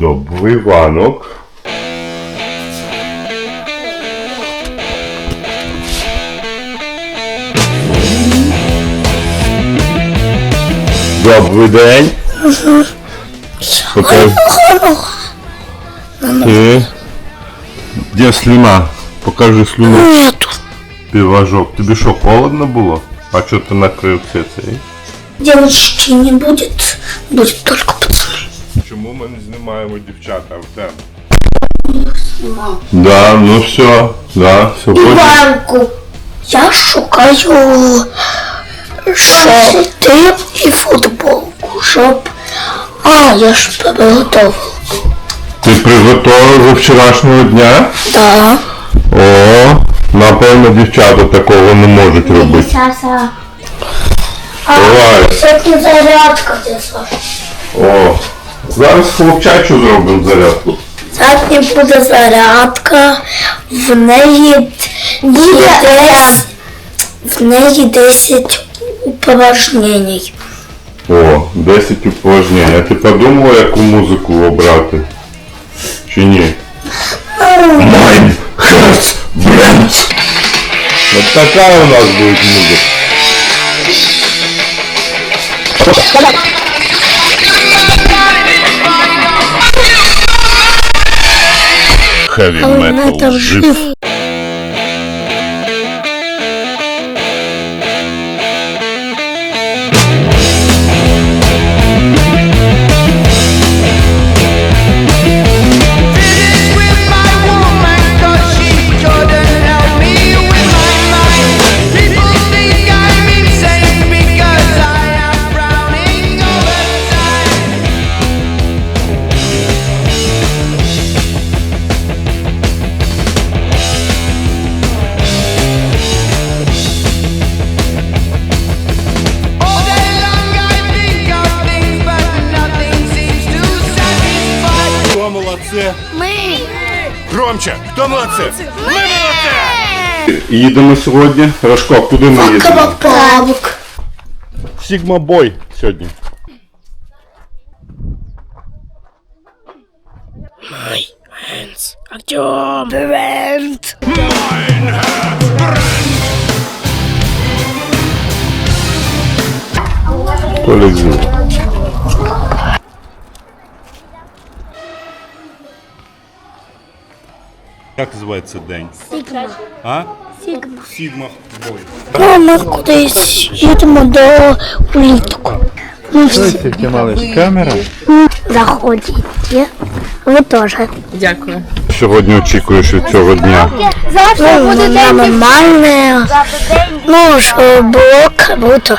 Добрий ранок. Добрий день. Покажи. Ти. Де слюна? Покажи слюну. Нету. Піважок. Тобі що, холодно було? А що ти накрив все це? Девочки не будет, будет только пацаны. Чому ми не знімаємо дівчата Артем? Да, ну все, да, сьогодні. Іванку, я шукаю шорти і футболку, щоб... А, я ж приготував. Ти приготував до вчорашнього дня? Да. О, напевно, дівчата такого не можуть робити. Саса. Давай. Зарядка, де Саша. О, зараз хлопчачу зробимо зарядку. Сьогодні буде зарядка, в неї десь, в неї 10 упражнень. О, 10 упражнень. А ти подумала, яку музику обрати? Чи ні? Mein Herz brennt. Вот такая у нас будет музыка. Metal там жив. Хто молодце? Ми! Громче! Хто молодце? Ми молодце! Їдемо сьогодні. Рожко, куди ми їдемо? Кабак. Сігма Бой сьогодні. Артем. Брент. Полізли. Як називається день? Сігма. А? Сігма. Сігма Бой. Ну, ми кудись їдемо до улітку. Ми всі малиш камера? заходите. Ви теж. Дякую. Сьогодні очікуєш від цього дня. Ну, воно нормальне. Ну, що було круто.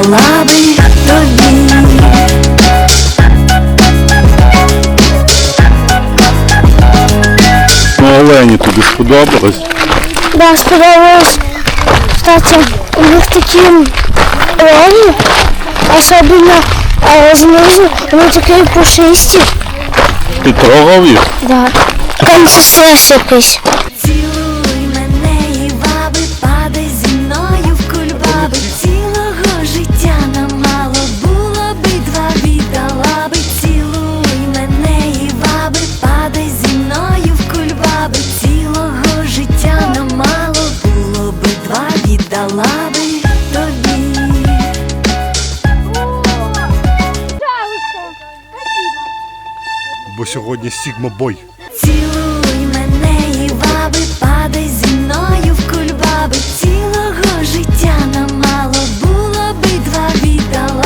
віддала би тобі. Ну, Олені тобі сподобалось? Да, сподобалось. Кстати, у них такі роги, особливо а, знизу, вони такі пушисті. Ти трогав їх? Да. Консистенція якась. Життя нам мало було би два віддала би тобі. Бо сьогодні Сігма Бой. Цілуй мене і ваби, падай зі мною в кульбаби. Цілого життя нам мало було би два віддала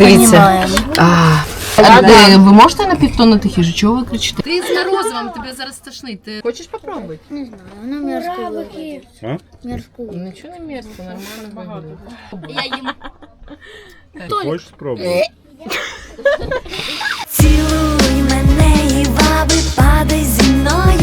Дивіться. А, А де ви можете на півтона тихіше? Чого ви кричите? Ти з морозивом, тебе зараз тошнить. Ти хочеш попробувати? Не знаю, воно мерзко? Мерзко. Нічого не мерзко, нормально виглядає. Я їм. Хочеш спробувати? Цілуй мене і ваби, падай зі мною